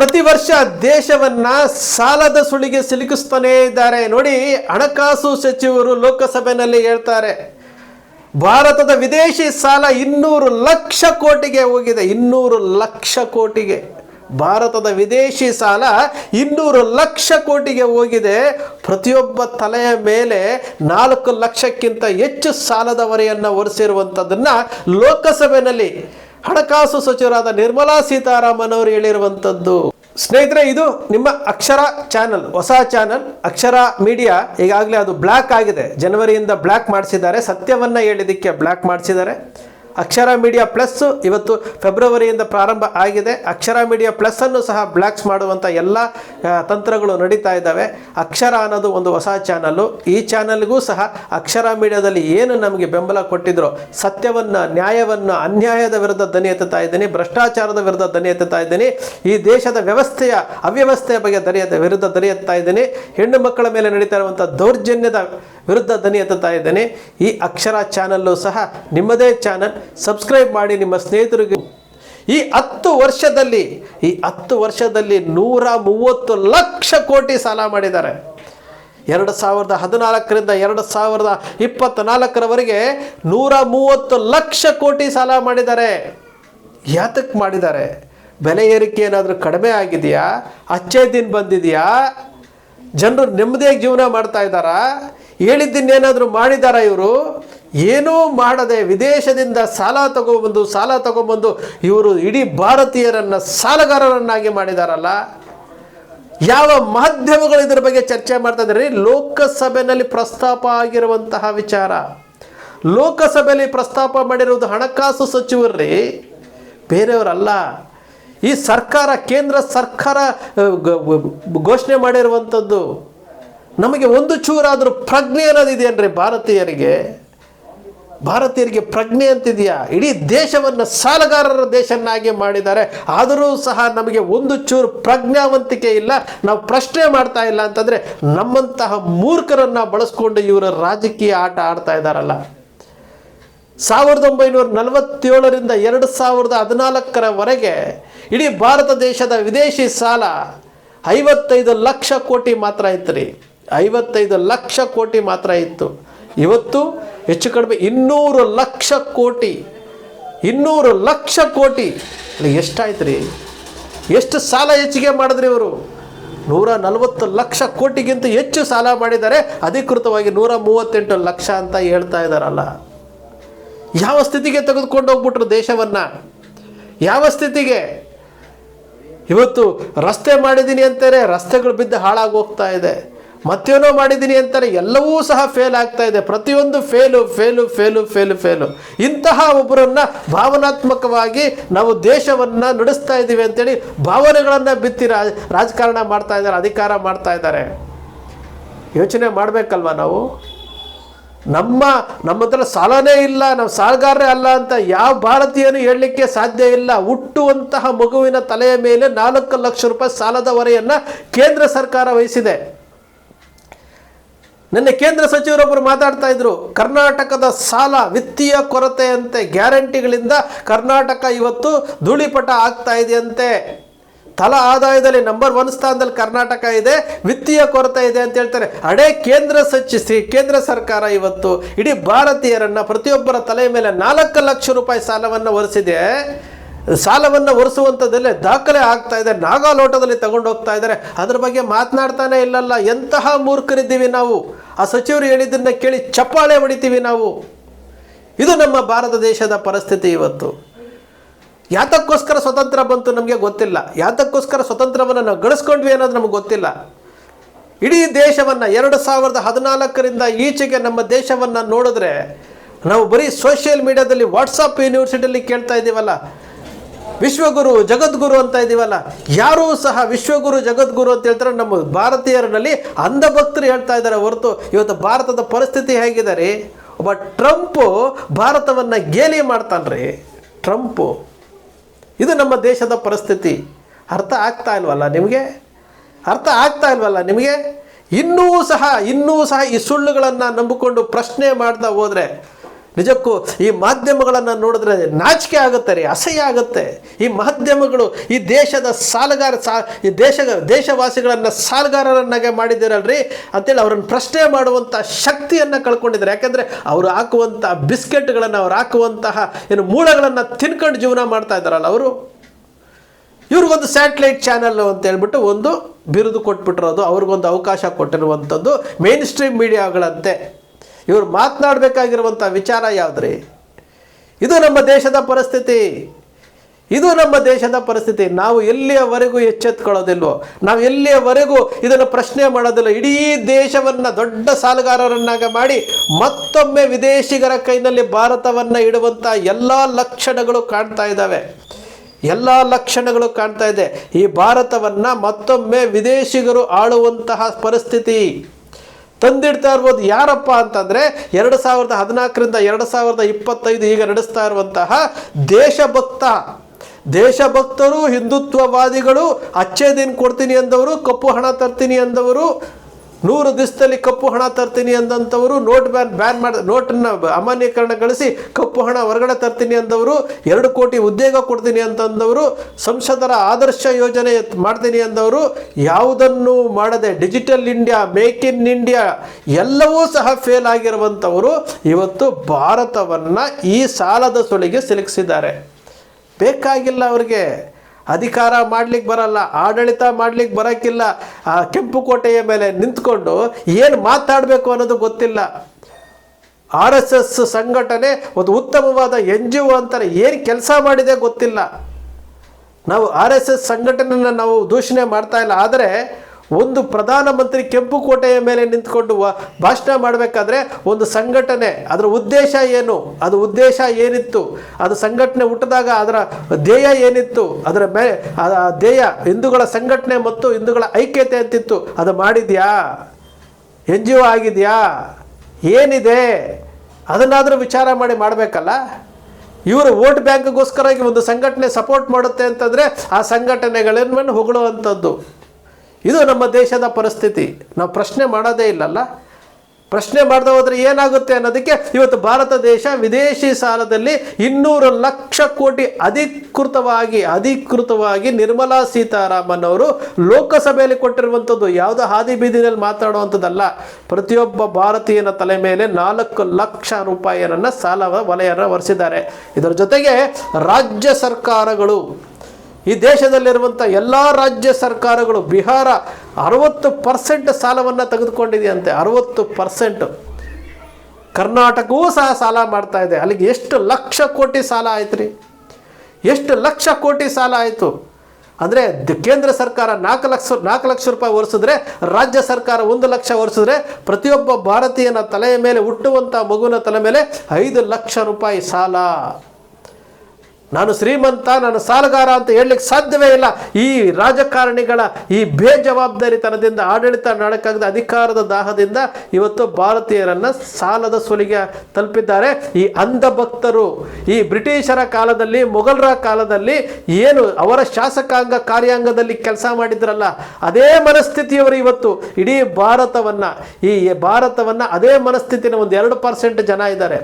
ಪ್ರತಿ ವರ್ಷ ದೇಶವನ್ನ ಸಾಲದ ಸುಳಿಗೆ ಸಿಲುಕಿಸ್ತಾನೇ ಇದ್ದಾರೆ. ನೋಡಿ, ಹಣಕಾಸು ಸಚಿವರು ಲೋಕಸಭೆಯಲ್ಲಿ ಹೇಳ್ತಾರೆ, ಭಾರತದ ವಿದೇಶಿ ಸಾಲ ಇನ್ನೂರು ಲಕ್ಷ ಕೋಟಿಗೆ ಹೋಗಿದೆ. ಇನ್ನೂರು ಲಕ್ಷ ಕೋಟಿಗೆ. ಭಾರತದ ವಿದೇಶಿ ಸಾಲ ಇನ್ನೂರು ಲಕ್ಷ ಕೋಟಿಗೆ ಹೋಗಿದೆ. ಪ್ರತಿಯೊಬ್ಬ ತಲೆಯ ಮೇಲೆ ನಾಲ್ಕು ಲಕ್ಷಕ್ಕಿಂತ ಹೆಚ್ಚು ಸಾಲದ ಹೊರೆಯನ್ನು ಹೊರಿಸಿರುವಂಥದ್ದನ್ನು ಲೋಕಸಭೆಯಲ್ಲಿ ಹಣಕಾಸು ಸಚಿವರಾದ ನಿರ್ಮಲಾ ಸೀತಾರಾಮನ್ ಅವರು ಹೇಳಿರುವಂಥದ್ದು ಸ್ನೇಹಿತರೆ, ಇದು ನಿಮ್ಮ ಅಕ್ಷರ ಚಾನಲ್, ಹೊಸ ಚಾನಲ್, ಅಕ್ಷರ ಮೀಡಿಯಾ. ಈಗಾಗಲೇ ಅದು ಬ್ಲ್ಯಾಕ್ ಆಗಿದೆ. ಜನವರಿಯಿಂದ ಬ್ಲ್ಯಾಕ್ ಮಾಡಿಸಿದ್ದಾರೆ. ಸತ್ಯವನ್ನು ಹೇಳಿದ್ದಕ್ಕೆ ಬ್ಲ್ಯಾಕ್ ಮಾಡಿಸಿದ್ದಾರೆ. ಅಕ್ಷರ ಮೀಡಿಯಾ ಪ್ಲಸ್ ಇವತ್ತು ಫೆಬ್ರವರಿಯಿಂದ ಪ್ರಾರಂಭ ಆಗಿದೆ. ಅಕ್ಷರ ಮೀಡಿಯಾ ಪ್ಲಸ್ ಅನ್ನು ಸಹ ಬ್ಲ್ಯಾಕ್ಸ್ ಮಾಡುವಂಥ ಎಲ್ಲ ತಂತ್ರಗಳು ನಡೀತಾ ಇದ್ದಾವೆ. ಅಕ್ಷರ ಅನ್ನೋದು ಒಂದು ಹೊಸ ಚಾನಲ್ಲು ಈ ಚಾನಲ್ಗೂ ಸಹ ಅಕ್ಷರ ಮೀಡಿಯಾದಲ್ಲಿ ಏನು ನಮಗೆ ಬೆಂಬಲ ಕೊಟ್ಟಿದ್ರು, ಸತ್ಯವನ್ನು, ನ್ಯಾಯವನ್ನು, ಅನ್ಯಾಯದ ವಿರುದ್ಧ ದನಿ ಎತ್ತುತ್ತಾ ಇದ್ದೀನಿ, ಭ್ರಷ್ಟಾಚಾರದ ವಿರುದ್ಧ ದನಿ ಎತ್ತುತ್ತಾ ಇದ್ದೀನಿ, ಈ ದೇಶದ ವ್ಯವಸ್ಥೆಯ ಅವ್ಯವಸ್ಥೆಯ ಬಗ್ಗೆ ದನಿ ವಿರುದ್ಧ ದನಿ ಎತ್ತಾ ಇದ್ದೀನಿ, ಹೆಣ್ಣು ಮಕ್ಕಳ ಮೇಲೆ ನಡೀತಾ ಇರುವಂಥ ದೌರ್ಜನ್ಯದ ವಿರುದ್ಧ ದನಿ ಎತ್ತುತ್ತಾ ಇದ್ದೀನಿ. ಈ ಅಕ್ಷರ ಚಾನಲ್ಲು ಸಹ ನಿಮ್ಮದೇ ಚಾನಲ್ ಸಬ್ಸ್ಕ್ರೈಬ್ ಮಾಡಿ ನಿಮ್ಮ ಸ್ನೇಹಿತರಿಗೆ. ಈ ಹತ್ತು ವರ್ಷದಲ್ಲಿ, ಈ ಹತ್ತು ವರ್ಷದಲ್ಲಿ ನೂರ ಮೂವತ್ತು ಲಕ್ಷ ಕೋಟಿ ಸಾಲ ಮಾಡಿದ್ದಾರೆ. ಎರಡು ಸಾವಿರದ ಹದಿನಾಲ್ಕರಿಂದ ಎರಡು ಸಾವಿರದ ಇಪ್ಪತ್ತ್ನಾಲ್ಕರವರೆಗೆ ನೂರ ಮೂವತ್ತು ಲಕ್ಷ ಕೋಟಿ ಸಾಲ ಮಾಡಿದ್ದಾರೆ. ಯಾತಕ್ಕೆ ಮಾಡಿದ್ದಾರೆ? ಬೆಲೆ ಏರಿಕೆ ಏನಾದರೂ ಕಡಿಮೆ ಆಗಿದೆಯಾ? ಅಚ್ಚೇ ದಿನ ಬಂದಿದೆಯಾ? ಜನರು ನೆಮ್ಮದಿಯಾಗಿ ಜೀವನ ಮಾಡ್ತಾ ಇದ್ದಾರಾ? ಹೇಳಿದ್ದನ್ನೇನಾದರೂ ಮಾಡಿದಾರಾ ಇವರು? ಏನೂ ಮಾಡದೆ ವಿದೇಶದಿಂದ ಸಾಲ ತಗೊಬಂದು ಸಾಲ ತಗೊಬಂದು ಇವರು ಇಡೀ ಭಾರತೀಯರನ್ನು ಸಾಲಗಾರರನ್ನಾಗಿ ಮಾಡಿದಾರಲ್ಲ? ಯಾವ ಮಾಧ್ಯಮಗಳು ಇದರ ಬಗ್ಗೆ ಚರ್ಚೆ ಮಾಡ್ತಾ ಇದ್ದಾರೆ? ಲೋಕಸಭೆಯಲ್ಲಿ ಪ್ರಸ್ತಾಪ ಆಗಿರುವಂತಹ ವಿಚಾರ. ಲೋಕಸಭೆಯಲ್ಲಿ ಪ್ರಸ್ತಾಪ ಮಾಡಿರುವುದು ಹಣಕಾಸು ಸಚಿವರ್ರಿ ಬೇರೆಯವರಲ್ಲ. ಈ ಸರ್ಕಾರ, ಕೇಂದ್ರ ಸರ್ಕಾರ ಘೋಷಣೆ ಮಾಡಿರುವಂಥದ್ದು, ನಮಗೆ ಒಂದು ಚೂರಾದರೂ ಪ್ರಜ್ಞೆ ಅನ್ನೋದಿದೆಯೇನ್ರಿ ಭಾರತೀಯರಿಗೆ? ಭಾರತೀಯರಿಗೆ ಪ್ರಜ್ಞೆ ಅಂತಿದೆಯಾ? ಇಡೀ ದೇಶವನ್ನು ಸಾಲಗಾರರ ದೇಶನ್ನಾಗಿ ಮಾಡಿದ್ದಾರೆ. ಆದರೂ ಸಹ ನಮಗೆ ಒಂದು ಚೂರು ಪ್ರಜ್ಞಾವಂತಿಕೆ ಇಲ್ಲ. ನಾವು ಪ್ರಶ್ನೆ ಮಾಡ್ತಾ ಇಲ್ಲ ಅಂತಂದರೆ ನಮ್ಮಂತಹ ಮೂರ್ಖರನ್ನು ಬಳಸ್ಕೊಂಡು ಇವರ ರಾಜಕೀಯ ಆಟ ಆಡ್ತಾ ಇದ್ದಾರಲ್ಲ. ಸಾವಿರದ ಒಂಬೈನೂರ ನಲವತ್ತೇಳರಿಂದ ಎರಡು ಸಾವಿರದ ಹದಿನಾಲ್ಕರವರೆಗೆ ಇಡೀ ಭಾರತ ದೇಶದ ವಿದೇಶಿ ಸಾಲ ಐವತ್ತೈದು ಲಕ್ಷ ಕೋಟಿ ಮಾತ್ರ ಇತ್ತು ರೀ ಐವತ್ತೈದು ಲಕ್ಷ ಕೋಟಿ ಮಾತ್ರ ಇತ್ತು. ಇವತ್ತು ಹೆಚ್ಚು ಕಡಿಮೆ ಇನ್ನೂರು ಲಕ್ಷ ಕೋಟಿ, ಇನ್ನೂರು ಲಕ್ಷ ಕೋಟಿ. ಎಷ್ಟಾಯ್ತು ರೀ ಎಷ್ಟು ಸಾಲ ಹೆಚ್ಚಿಗೆ ಮಾಡಿದ್ರಿ ಇವರು? ನೂರ ನಲವತ್ತು ಲಕ್ಷ ಕೋಟಿಗಿಂತ ಹೆಚ್ಚು ಸಾಲ ಮಾಡಿದ್ದಾರೆ. ಅಧಿಕೃತವಾಗಿ ನೂರ ಮೂವತ್ತೆಂಟು ಲಕ್ಷ ಅಂತ ಹೇಳ್ತಾ ಇದ್ದಾರಲ್ಲ. ಯಾವ ಸ್ಥಿತಿಗೆ ತೆಗೆದುಕೊಂಡು ಹೋಗ್ಬಿಟ್ರು ದೇಶವನ್ನು? ಯಾವ ಸ್ಥಿತಿಗೆ? ಇವತ್ತು ರಸ್ತೆ ಮಾಡಿದ್ದೀನಿ ಅಂತಾರೆ, ರಸ್ತೆಗಳು ಬಿದ್ದು ಹಾಳಾಗಿ ಹೋಗ್ತಾ ಇದೆ. ಮತ್ತೇನೋ ಮಾಡಿದ್ದೀನಿ ಅಂತಾರೆ, ಎಲ್ಲವೂ ಸಹ ಫೇಲ್ ಆಗ್ತಾ ಇದೆ. ಪ್ರತಿಯೊಂದು fail fail fail fail fail ಇಂತಹ ಒಬ್ಬರನ್ನ ಭಾವನಾತ್ಮಕವಾಗಿ ನಾವು ದೇಶವನ್ನು ನಡೆಸ್ತಾ ಇದ್ದೀವಿ ಅಂತೇಳಿ ಭಾವನೆಗಳನ್ನು ಬಿತ್ತಿ ರಾಜಕಾರಣ ಮಾಡ್ತಾ ಇದ್ದಾರೆ, ಅಧಿಕಾರ ಮಾಡ್ತಾ ಇದ್ದಾರೆ. ಯೋಚನೆ ಮಾಡಬೇಕಲ್ವ ನಾವು? ನಮ್ಮ ನಮ್ಮ ಹತ್ರ ಸಾಲನೇ ಇಲ್ಲ, ನಾವು ಸಾಲಗಾರರೇ ಅಲ್ಲ ಅಂತ ಯಾವ ಭಾರತೀಯನು ಹೇಳಲಿಕ್ಕೆ ಸಾಧ್ಯ ಇಲ್ಲ. ಹುಟ್ಟುವಂತಹ ಮಗುವಿನ ತಲೆಯ ಮೇಲೆ ನಾಲ್ಕು ಲಕ್ಷ ರೂಪಾಯಿ ಸಾಲದ ಹೊರೆಯನ್ನು ಕೇಂದ್ರ ಸರ್ಕಾರ ವಹಿಸಿದೆ. ನಿನ್ನೆ ಕೇಂದ್ರ ಸಚಿವರೊಬ್ಬರು ಮಾತಾಡ್ತಾ ಇದ್ರು, ಕರ್ನಾಟಕದ ಸಾಲ ವಿತ್ತೀಯ ಕೊರತೆಯಂತೆ, ಗ್ಯಾರಂಟಿಗಳಿಂದ ಕರ್ನಾಟಕ ಇವತ್ತು ಧೂಳಿಪಟ ಆಗ್ತಾ ಇದೆಯಂತೆ. ತಲಾ ಆದಾಯದಲ್ಲಿ ನಂಬರ್ ಒನ್ ಸ್ಥಾನದಲ್ಲಿ ಕರ್ನಾಟಕ ಇದೆ, ವಿತ್ತೀಯ ಕೊರತೆ ಇದೆ ಅಂತ ಹೇಳ್ತಾರೆ. ಅಡೇ ಕೇಂದ್ರ ಸಚಿಸಿ ಕೇಂದ್ರ ಸರ್ಕಾರ ಇವತ್ತು ಇಡೀ ಭಾರತೀಯರನ್ನು ಪ್ರತಿಯೊಬ್ಬರ ತಲೆಯ ಮೇಲೆ ನಾಲ್ಕು ಲಕ್ಷ ರೂಪಾಯಿ ಸಾಲವನ್ನು ಹೊರಿಸಿದೆ ಸಾಲವನ್ನು ಒರೆಸುವಂಥದ್ದಲ್ಲೇ ದಾಖಲೆ ಆಗ್ತಾ ಇದೆ. ನಾಗಾಲೋಟದಲ್ಲಿ ತಗೊಂಡು ಹೋಗ್ತಾ ಇದ್ದಾರೆ. ಅದ್ರ ಬಗ್ಗೆ ಮಾತನಾಡ್ತಾನೆ ಇಲ್ಲಲ್ಲ. ಎಂತಹ ಮೂರ್ಖರಿದ್ದೀವಿ ನಾವು? ಆ ಸಚಿವರು ಹೇಳಿದ್ದನ್ನ ಕೇಳಿ ಚಪ್ಪಾಳೆ ಹೊಡಿತೀವಿ ನಾವು. ಇದು ನಮ್ಮ ಭಾರತ ದೇಶದ ಪರಿಸ್ಥಿತಿ ಇವತ್ತು. ಯಾತಕ್ಕೋಸ್ಕರ ಸ್ವತಂತ್ರ ಬಂತು ನಮಗೆ ಗೊತ್ತಿಲ್ಲ. ಯಾತಕ್ಕೋಸ್ಕರ ಸ್ವತಂತ್ರವನ್ನು ನಾವು ಗಳಿಸ್ಕೊಂಡ್ವಿ ಅನ್ನೋದು ನಮಗೆ ಗೊತ್ತಿಲ್ಲ. ಇಡೀ ದೇಶವನ್ನು ಎರಡು ಸಾವಿರದ ಹದಿನಾಲ್ಕರಿಂದ ಈಚೆಗೆ ನಮ್ಮ ದೇಶವನ್ನು ನೋಡಿದ್ರೆ ನಾವು ಬರೀ ಸೋಷಿಯಲ್ ಮೀಡಿಯಾದಲ್ಲಿ ವಾಟ್ಸಪ್ ಯೂನಿವರ್ಸಿಟಿಯಲ್ಲಿ ಕೇಳ್ತಾ ಇದ್ದೀವಲ್ಲ. ವಿಶ್ವಗುರು, ಜಗದ್ಗುರು ಅಂತ ಇದೀವಲ್ಲ, ಯಾರೂ ಸಹ ವಿಶ್ವಗುರು, ಜಗದ್ಗುರು ಅಂತ ಹೇಳ್ತಾರೆ. ನಮ್ಮ ಭಾರತೀಯರಲ್ಲಿ ಅಂಧಭಕ್ತರು ಹೇಳ್ತಾ ಇದ್ದಾರೆ ಹೊರತು ಇವತ್ತು ಭಾರತದ ಪರಿಸ್ಥಿತಿ ಹೇಗಿದೆ ರೀ ಒಬ್ಬ ಟ್ರಂಪು ಭಾರತವನ್ನು ಗೇಲಿ ಮಾಡ್ತಾನ್ರಿ. ಟ್ರಂಪು, ಇದು ನಮ್ಮ ದೇಶದ ಪರಿಸ್ಥಿತಿ. ಅರ್ಥ ಆಗ್ತಾ ಇಲ್ವಲ್ಲ ನಿಮಗೆ? ಅರ್ಥ ಆಗ್ತಾ ಇಲ್ವಲ್ಲ ನಿಮಗೆ? ಇನ್ನೂ ಸಹ ಇನ್ನೂ ಸಹ ಈ ಸುಳ್ಳುಗಳನ್ನು ನಂಬಿಕೊಂಡು ಪ್ರಶ್ನೆ ಮಾಡ್ತಾ ಹೋದರೆ ನಿಜಕ್ಕೂ ಈ ಮಾಧ್ಯಮಗಳನ್ನು ನೋಡಿದ್ರೆ ನಾಚಿಕೆ ಆಗುತ್ತೆ ರೀ, ಅಸಹ್ಯ ಆಗುತ್ತೆ. ಈ ಮಾಧ್ಯಮಗಳು ಈ ದೇಶದ ಸಾಲಗಾರ, ಸಾ, ಈ ದೇಶ ದೇಶವಾಸಿಗಳನ್ನು ಸಾಲಗಾರರನ್ನಾಗೆ ಮಾಡಿದ್ದೀರಲ್ರಿ ಅಂತೇಳಿ ಅವ್ರನ್ನ ಪ್ರಶ್ನೆ ಮಾಡುವಂಥ ಶಕ್ತಿಯನ್ನು ಕಳ್ಕೊಂಡಿದ್ದಾರೆ. ಯಾಕೆಂದರೆ ಅವರು ಹಾಕುವಂಥ ಬಿಸ್ಕೆಟ್ಗಳನ್ನು, ಅವ್ರು ಹಾಕುವಂತಹ ಏನು ಮೂಳೆಗಳನ್ನು ತಿನ್ಕೊಂಡು ಜೀವನ ಮಾಡ್ತಾ ಇದ್ದಾರಲ್ಲ ಅವರು. ಇವ್ರಿಗೊಂದು ಸ್ಯಾಟಲೈಟ್ ಚಾನಲ್ ಅಂತ ಹೇಳ್ಬಿಟ್ಟು ಒಂದು ಬಿರುದು ಕೊಟ್ಬಿಟ್ಟಿರೋದು, ಅವ್ರಿಗೊಂದು ಅವಕಾಶ ಕೊಟ್ಟಿರುವಂಥದ್ದು ಮೇನ್ ಸ್ಟ್ರೀಮ್ ಮೀಡಿಯಾಗಳಂತೆ. ಇವ್ರು ಮಾತನಾಡಬೇಕಾಗಿರುವಂಥ ವಿಚಾರ ಯಾವುದ್ರಿ? ಇದು ನಮ್ಮ ದೇಶದ ಪರಿಸ್ಥಿತಿ. ಇದು ನಮ್ಮ ದೇಶದ ಪರಿಸ್ಥಿತಿ. ನಾವು ಎಲ್ಲಿಯವರೆಗೂ ಎಚ್ಚೆತ್ಕೊಳ್ಳೋದಿಲ್ವೋ, ನಾವು ಎಲ್ಲಿಯವರೆಗೂ ಇದನ್ನು ಪ್ರಶ್ನೆ ಮಾಡೋದಿಲ್ಲ. ಇಡೀ ದೇಶವನ್ನು ದೊಡ್ಡ ಸಾಲುಗಾರರನ್ನಾಗ ಮಾಡಿ ಮತ್ತೊಮ್ಮೆ ವಿದೇಶಿಗರ ಕೈನಲ್ಲಿ ಭಾರತವನ್ನು ಇಡುವಂಥ ಎಲ್ಲ ಲಕ್ಷಣಗಳು ಕಾಣ್ತಾ ಇದ್ದಾವೆ. ಎಲ್ಲ ಲಕ್ಷಣಗಳು ಕಾಣ್ತಾ ಇದೆ. ಈ ಭಾರತವನ್ನು ಮತ್ತೊಮ್ಮೆ ವಿದೇಶಿಗರು ಆಳುವಂತಹ ಪರಿಸ್ಥಿತಿ. ತಂದಿಡ್ತಾ ಇರ್ಬೋದು. ಯಾರಪ್ಪ ಅಂತಂದರೆ ಎರಡು ಸಾವಿರದ ಹದಿನಾಲ್ಕರಿಂದ ಎರಡು ಸಾವಿರದ ಇಪ್ಪತ್ತೈದು ಈಗ ನಡೆಸ್ತಾ ಇರುವಂತಹ ದೇಶಭಕ್ತ. ದೇಶಭಕ್ತರು ಹಿಂದುತ್ವವಾದಿಗಳು ಅಚ್ಚೇ ಕೊಡ್ತೀನಿ ಅಂದವರು, ಕಪ್ಪು ಹಣ ತರ್ತೀನಿ ಅಂದವರು ನೂರು ದಿವಸದಲ್ಲಿ ಕಪ್ಪು ಹಣ ತರ್ತೀನಿ ಅಂದಂಥವರು ನೋಟ್ ಬ್ಯಾನ್ ಬ್ಯಾನ್ ಮಾಡಿ ನೋಟನ್ನು ಅಮಾನ್ಯೀಕರಣಗೊಳಿಸಿ ಕಪ್ಪು ಹಣ ಹೊರಗಡೆ ತರ್ತೀನಿ ಅಂದವರು, ಎರಡು ಕೋಟಿ ಉದ್ಯೋಗ ಕೊಡ್ತೀನಿ ಅಂತಂದವರು, ಸಂಸದರ ಆದರ್ಶ ಯೋಜನೆ ಮಾಡ್ತೀನಿ ಅಂದವರು, ಯಾವುದನ್ನು ಮಾಡದೆ digital India, make in India ಎಲ್ಲವೂ ಸಹ ಫೇಲ್ ಆಗಿರುವಂಥವರು ಇವತ್ತು ಭಾರತವನ್ನು ಈ ಸಾಲದ ಸುಳಿಗೆ ಸಿಲುಕಿಸಿದ್ದಾರೆ. ಬೇಕಾಗಿಲ್ಲ ಅವ್ರಿಗೆ. ಅಧಿಕಾರ ಮಾಡ್ಲಿಕ್ಕೆ ಬರಲ್ಲ, ಆಡಳಿತ ಮಾಡ್ಲಿಕ್ಕೆ ಬರೋಕ್ಕಿಲ್ಲ ಆ ಕೆಂಪು ಕೋಟೆಯ ಮೇಲೆ ನಿಂತ್ಕೊಂಡು ಏನು ಮಾತಾಡಬೇಕು ಅನ್ನೋದು ಗೊತ್ತಿಲ್ಲ. ಆರ್ ಎಸ್ ಎಸ್ ಸಂಘಟನೆ ಒಂದು ಉತ್ತಮವಾದ ಎನ್ ಜಿ ಒ ಅಂತಾರೆ, ಏನು ಕೆಲಸ ಮಾಡಿದೆ ಗೊತ್ತಿಲ್ಲ. ನಾವು ಆರ್ ಎಸ್ ಎಸ್ ಸಂಘಟನೆಯನ್ನು ನಾವು ದೂಷಣೆ ಮಾಡ್ತಾ ಇಲ್ಲ, ಆದರೆ ಒಂದು ಪ್ರಧಾನಮಂತ್ರಿ ಕೆಂಪು ಕೋಟೆಯ ಮೇಲೆ ನಿಂತ್ಕೊಂಡು ಭಾಷಣ ಮಾಡಬೇಕಾದ್ರೆ ಒಂದು ಸಂಘಟನೆ, ಅದರ ಉದ್ದೇಶ ಏನು? ಅದು ಉದ್ದೇಶ ಏನಿತ್ತು? ಅದು ಸಂಘಟನೆ ಹುಟ್ಟಿದಾಗ ಅದರ ಧ್ಯೇಯ ಏನಿತ್ತು? ಅದರ ಮೇ ಧ್ಯೇಯ ಹಿಂದೂಗಳ ಸಂಘಟನೆ ಮತ್ತು ಹಿಂದೂಗಳ ಐಕ್ಯತೆ ಅಂತಿತ್ತು. ಅದು ಮಾಡಿದ್ಯಾ? ಎನ್ ಜಿ ಒ ಆಗಿದೆಯಾ? ಏನಿದೆ? ಅದನ್ನಾದರೂ ವಿಚಾರ ಮಾಡಿ ಮಾಡಬೇಕಲ್ಲ? ಇವರು ವೋಟ್ ಬ್ಯಾಂಕ್ಗೋಸ್ಕರವಾಗಿ ಒಂದು ಸಂಘಟನೆ ಸಪೋರ್ಟ್ ಮಾಡುತ್ತೆ ಅಂತಂದರೆ ಆ ಸಂಘಟನೆಗಳನ್ನು ಹೊಗಳುವಂಥದ್ದು ಇದು ನಮ್ಮ ದೇಶದ ಪರಿಸ್ಥಿತಿ. ನಾವು ಪ್ರಶ್ನೆ ಮಾಡೋದೇ ಇಲ್ಲಲ್ಲ. ಪ್ರಶ್ನೆ ಮಾಡ್ದೆ ಹೋದರೆ ಏನಾಗುತ್ತೆ ಅನ್ನೋದಕ್ಕೆ ಇವತ್ತು ಭಾರತ ದೇಶ ವಿದೇಶಿ ಸಾಲದಲ್ಲಿ ಇನ್ನೂರು ಲಕ್ಷ ಕೋಟಿ ಅಧಿಕೃತವಾಗಿ ಅಧಿಕೃತವಾಗಿ ನಿರ್ಮಲಾ ಸೀತಾರಾಮನ್ ಅವರು ಲೋಕಸಭೆಯಲ್ಲಿ ಕೊಟ್ಟಿರುವಂಥದ್ದು ಯಾವುದೋ ಹಾದಿ ಬೀದಿನಲ್ಲಿ ಮಾತಾಡುವಂಥದ್ದಲ್ಲ. ಪ್ರತಿಯೊಬ್ಬ ಭಾರತೀಯನ ತಲೆ ಮೇಲೆ ನಾಲ್ಕು ಲಕ್ಷ ರೂಪಾಯಿಯನ್ನು ಸಾಲ, ವಲಯನ ಒರೆಸಿದ್ದಾರೆ. ಇದರ ಜೊತೆಗೆ ರಾಜ್ಯ ಸರ್ಕಾರಗಳು ಈ ದೇಶದಲ್ಲಿರುವಂಥ ಎಲ್ಲ ರಾಜ್ಯ ಸರ್ಕಾರಗಳು ಬಿಹಾರ ಅರವತ್ತು ಪರ್ಸೆಂಟ್ ಸಾಲವನ್ನು ತೆಗೆದುಕೊಂಡಿದೆಯಂತೆ. ಅರವತ್ತು ಪರ್ಸೆಂಟು. ಕರ್ನಾಟಕವೂ ಸಹ ಸಾಲ ಮಾಡ್ತಾ ಇದೆ. ಅಲ್ಲಿಗೆ ಎಷ್ಟು ಲಕ್ಷ ಕೋಟಿ ಸಾಲ ಆಯ್ತು ರೀ ಎಷ್ಟು ಲಕ್ಷ ಕೋಟಿ ಸಾಲ ಆಯಿತು? ಅಂದರೆ ಕೇಂದ್ರ ಸರ್ಕಾರ ನಾಲ್ಕು ಲಕ್ಷ ನಾಲ್ಕು ಲಕ್ಷ ರೂಪಾಯಿ ಒರೆಸಿದ್ರೆ, ರಾಜ್ಯ ಸರ್ಕಾರ ಒಂದು ಲಕ್ಷ ಒರೆಸಿದ್ರೆ, ಪ್ರತಿಯೊಬ್ಬ ಭಾರತೀಯನ ತಲೆಯ ಮೇಲೆ ಹುಟ್ಟುವಂಥ ಮಗುವಿನ ತಲೆ ಮೇಲೆ ಐದು ಲಕ್ಷ ರೂಪಾಯಿ ಸಾಲ. ನಾನು ಶ್ರೀಮಂತ, ನಾನು ಸಾಲಗಾರ ಅಂತ ಹೇಳಲಿಕ್ಕೆ ಸಾಧ್ಯವೇ ಇಲ್ಲ. ಈ ರಾಜಕಾರಣಿಗಳ ಈ ಬೇಜವಾಬ್ದಾರಿತನದಿಂದ, ಆಡಳಿತ ನಾಡಕ್ಕಾಗದ ಅಧಿಕಾರದ ದಾಹದಿಂದ ಇವತ್ತು ಭಾರತೀಯರನ್ನು ಸಾಲದ ಸುಲಿಗೆ ತಲುಪಿದ್ದಾರೆ. ಈ ಅಂಧ ಭಕ್ತರು ಈ ಬ್ರಿಟಿಷರ ಕಾಲದಲ್ಲಿ, ಮೊಘಲರ ಕಾಲದಲ್ಲಿ ಏನು ಅವರ ಶಾಸಕಾಂಗ ಕಾರ್ಯಾಂಗದಲ್ಲಿ ಕೆಲಸ ಮಾಡಿದ್ರಲ್ಲ, ಅದೇ ಮನಸ್ಥಿತಿಯವರು ಇವತ್ತು ಇಡೀ ಭಾರತವನ್ನು, ಈ ಭಾರತವನ್ನು ಅದೇ ಮನಸ್ಥಿತಿನ ಒಂದು ಎರಡು ಪರ್ಸೆಂಟ್ ಜನ ಇದ್ದಾರೆ.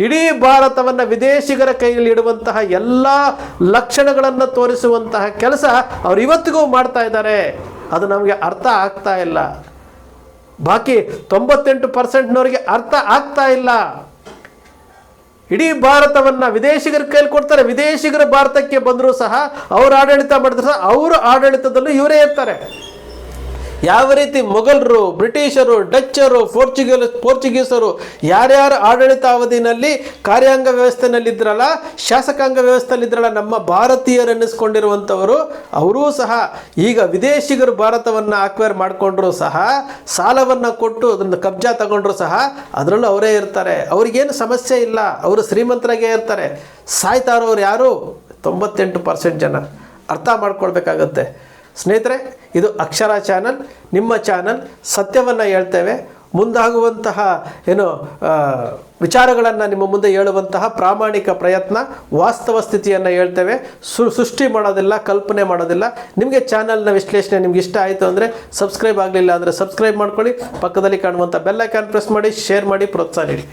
ಇಡೀ ಭಾರತವನ್ನು ವಿದೇಶಿಗರ ಕೈಯಲ್ಲಿ ಇಡುವಂತಹ ಎಲ್ಲ ಲಕ್ಷಣಗಳನ್ನು ತೋರಿಸುವಂತಹ ಕೆಲಸ ಅವರು ಇವತ್ತಿಗೂ ಮಾಡ್ತಾ ಇದ್ದಾರೆ. ಅದು ನಮಗೆ ಅರ್ಥ ಆಗ್ತಾ ಇಲ್ಲ. ಬಾಕಿ ತೊಂಬತ್ತೆಂಟು ಪರ್ಸೆಂಟ್ನವರಿಗೆ ಅರ್ಥ ಆಗ್ತಾ ಇಲ್ಲ. ಇಡೀ ಭಾರತವನ್ನು ವಿದೇಶಿಗರ ಕೈಲಿ ಕೊಡ್ತಾರೆ, ವಿದೇಶಿಗರು ಭಾರತಕ್ಕೆ ಬಂದರೂ ಸಹ ಅವರು ಆಡಳಿತ ಮಾಡಿದ್ರು ಸಹ ಅವರು ಆಡಳಿತದಲ್ಲೂ ಇವರೇ ಇರ್ತಾರೆ. ಯಾವ ರೀತಿ ಮೊಘಲರು, ಬ್ರಿಟಿಷರು, ಡಚ್ಚರು, ಪೋರ್ಚುಗಲ್, ಪೋರ್ಚುಗೀಸರು ಯಾರ್ಯಾರು ಆಡಳಿತಾವಧಿನಲ್ಲಿ ಕಾರ್ಯಾಂಗ ವ್ಯವಸ್ಥೆನಲ್ಲಿದ್ರಲ್ಲ, ಶಾಸಕಾಂಗ ವ್ಯವಸ್ಥೆಯಲ್ಲಿದ್ರಲ್ಲ ನಮ್ಮ ಭಾರತೀಯರೆನ್ನಿಸ್ಕೊಂಡಿರುವಂಥವರು, ಅವರೂ ಸಹ ಈಗ ವಿದೇಶಿಗರು ಭಾರತವನ್ನು ಅಕ್ವೈರ್ ಮಾಡಿಕೊಂಡ್ರು ಸಹ, ಸಾಲವನ್ನು ಕೊಟ್ಟು ಅದನ್ನು ಕಬ್ಜಾ ತಗೊಂಡ್ರು ಸಹ, ಅದರಲ್ಲೂ ಅವರೇ ಇರ್ತಾರೆ. ಅವ್ರಿಗೇನು ಸಮಸ್ಯೆ ಇಲ್ಲ. ಅವರು ಶ್ರೀಮಂತರಾಗೇ ಇರ್ತಾರೆ. ಸಾಯ್ತಾರೋರು ಯಾರು? ತೊಂಬತ್ತೆಂಟು ಪರ್ಸೆಂಟ್ ಜನ. ಅರ್ಥ ಮಾಡ್ಕೊಳ್ಬೇಕಾಗತ್ತೆ. ಸ್ನೇಹಿತರೆ, ಇದು ಅಕ್ಷರ ಚಾನಲ್, ನಿಮ್ಮ ಚಾನಲ್, ಸತ್ಯವನ್ನು ಹೇಳ್ತೇವೆ. ಮುಂದಾಗುವಂತಹ, ಏನು ವಿಚಾರಗಳನ್ನು ನಿಮ್ಮ ಮುಂದೆ ಹೇಳುವಂತಹ ಪ್ರಾಮಾಣಿಕ ಪ್ರಯತ್ನ, ವಾಸ್ತವ ಸ್ಥಿತಿಯನ್ನು ಹೇಳ್ತೇವೆ. ಸೃಷ್ಟಿ ಮಾಡೋದಿಲ್ಲ, ಕಲ್ಪನೆ ಮಾಡೋದಿಲ್ಲ. ನಿಮಗೆ ಚಾನಲ್ನ ವಿಶ್ಲೇಷಣೆ ನಿಮ್ಗೆ ಇಷ್ಟ ಆಯಿತು ಅಂದರೆ ಸಬ್ಸ್ಕ್ರೈಬ್ ಆಗಲಿಲ್ಲ ಅಂದರೆ ಸಬ್ಸ್ಕ್ರೈಬ್ ಮಾಡ್ಕೊಳ್ಳಿ. ಪಕ್ಕದಲ್ಲಿ ಕಾಣುವಂಥ ಬೆಲ್ಲೈಕಾನ್ ಪ್ರೆಸ್ ಮಾಡಿ, ಶೇರ್ ಮಾಡಿ, ಪ್ರೋತ್ಸಾಹ ನೀಡಿ.